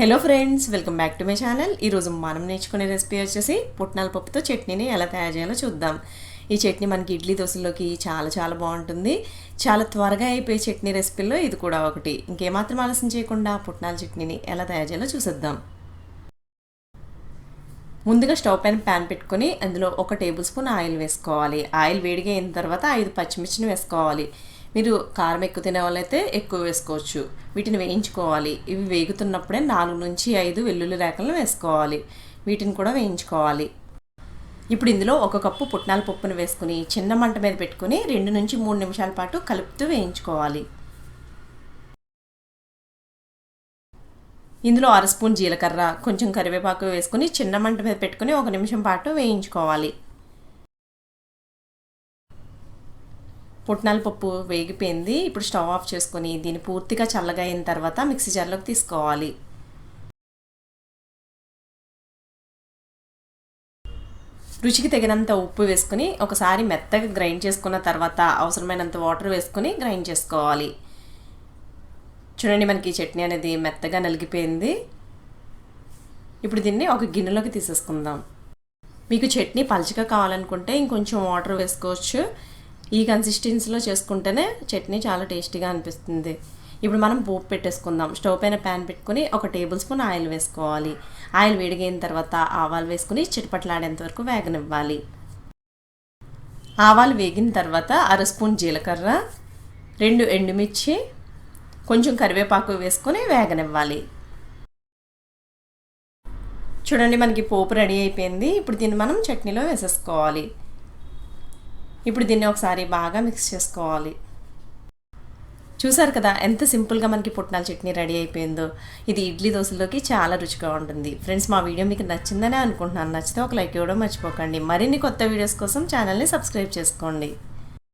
Hello friends welcome back to my channel ఈరోజు మనం నేర్చుకునే రెసిపీ వచ్చేసి పుట్నాల పప్పుతో చట్నీని ఎలా తయారు చేయాలో చూద్దాం. ఈ చట్నీ మనకి ఇడ్లీ దోశలోకి చాలా చాలా బాగుంటుంది. చాలా త్వరగా అయిపోయే చట్నీ రెసిపీల్లో ఇది కూడా ఒకటి. ఇంకేమాత్రం ఆలస్యం చేయకుండా పుట్నాల చట్నీని ఎలా తయారు చేయాలో చూసేద్దాం. ముందుగా స్టవ్ పైన ప్యాన్ పెట్టుకొని అందులో ఒక టేబుల్ స్పూన్ ఆయిల్ వేసుకోవాలి. ఆయిల్ వేడిగా అయిన తర్వాత ఐదు పచ్చిమిర్చిని వేసుకోవాలి. మీరు కారం ఎక్కువ తినే వాళ్ళైతే ఎక్కువ వేసుకోవచ్చు. వీటిని వేయించుకోవాలి. ఇవి వేగుతున్నప్పుడే నాలుగు నుంచి ఐదు వెల్లుల్లి రేఖలను వేసుకోవాలి. వీటిని కూడా వేయించుకోవాలి. ఇప్పుడు ఇందులో ఒక కప్పు పుట్నాల పప్పును వేసుకుని చిన్న మంట మీద పెట్టుకుని రెండు నుంచి మూడు నిమిషాల పాటు కలుపుతూ వేయించుకోవాలి. ఇందులో అర స్పూన్ జీలకర్ర కొంచెం కరివేపాకు వేసుకుని చిన్న మంట మీద పెట్టుకుని ఒక నిమిషం పాటు వేయించుకోవాలి. పుట్నాల పప్పు వేగిపోయింది. ఇప్పుడు స్టవ్ ఆఫ్ చేసుకొని దీన్ని పూర్తిగా చల్లగా అయిన తర్వాత మిక్సీ జార్లోకి తీసుకోవాలి. రుచికి తగినంత ఉప్పు వేసుకుని ఒకసారి మెత్తగా గ్రైండ్ చేసుకున్న తర్వాత అవసరమైనంత వాటర్ వేసుకుని గ్రైండ్ చేసుకోవాలి. చూడండి మనకి చట్నీ అనేది మెత్తగా నలిగిపోయింది. ఇప్పుడు దీన్ని ఒక గిన్నెలోకి తీసేసుకుందాం. మీకు చట్నీ పలచగా కావాలనుకుంటే ఇంకొంచెం వాటర్ వేసుకోవచ్చు. ఈ కన్సిస్టెన్సీలో చేసుకుంటేనే చట్నీ చాలా టేస్టీగా అనిపిస్తుంది. ఇప్పుడు మనం పోపు పెట్టేసుకుందాం. స్టవ్ పైన ప్యాన్ పెట్టుకుని ఒక టేబుల్ స్పూన్ ఆయిల్ వేసుకోవాలి. ఆయిల్ వేడిగైన తర్వాత ఆవాలు వేసుకుని చిటపట్లాడేంత వరకు వేగనివ్వాలి. ఆవాలు వేగిన తర్వాత అర స్పూన్ జీలకర్ర రెండు ఎండుమిర్చి కొంచెం కరివేపాకు వేసుకొని వేగనివ్వాలి. చూడండి మనకి పోపు రెడీ అయిపోయింది. ఇప్పుడు దీన్ని మనం చట్నీలో వేసేసుకోవాలి. ఇప్పుడు దీన్ని ఒకసారి బాగా మిక్స్ చేసుకోవాలి. చూసారు కదా ఎంత సింపుల్గా మనకి పుట్నాల చట్నీ రెడీ అయిపోయిందో. ఇది ఇడ్లీ దోశలోకి చాలా రుచిగా ఉంటుంది. ఫ్రెండ్స్ మా వీడియో మీకు నచ్చిందనే అనుకుంటున్నాను. నచ్చితే ఒక లైక్ ఇవ్వడం మర్చిపోకండి. మరిన్ని కొత్త వీడియోస్ కోసం ఛానల్ని సబ్స్క్రైబ్ చేసుకోండి.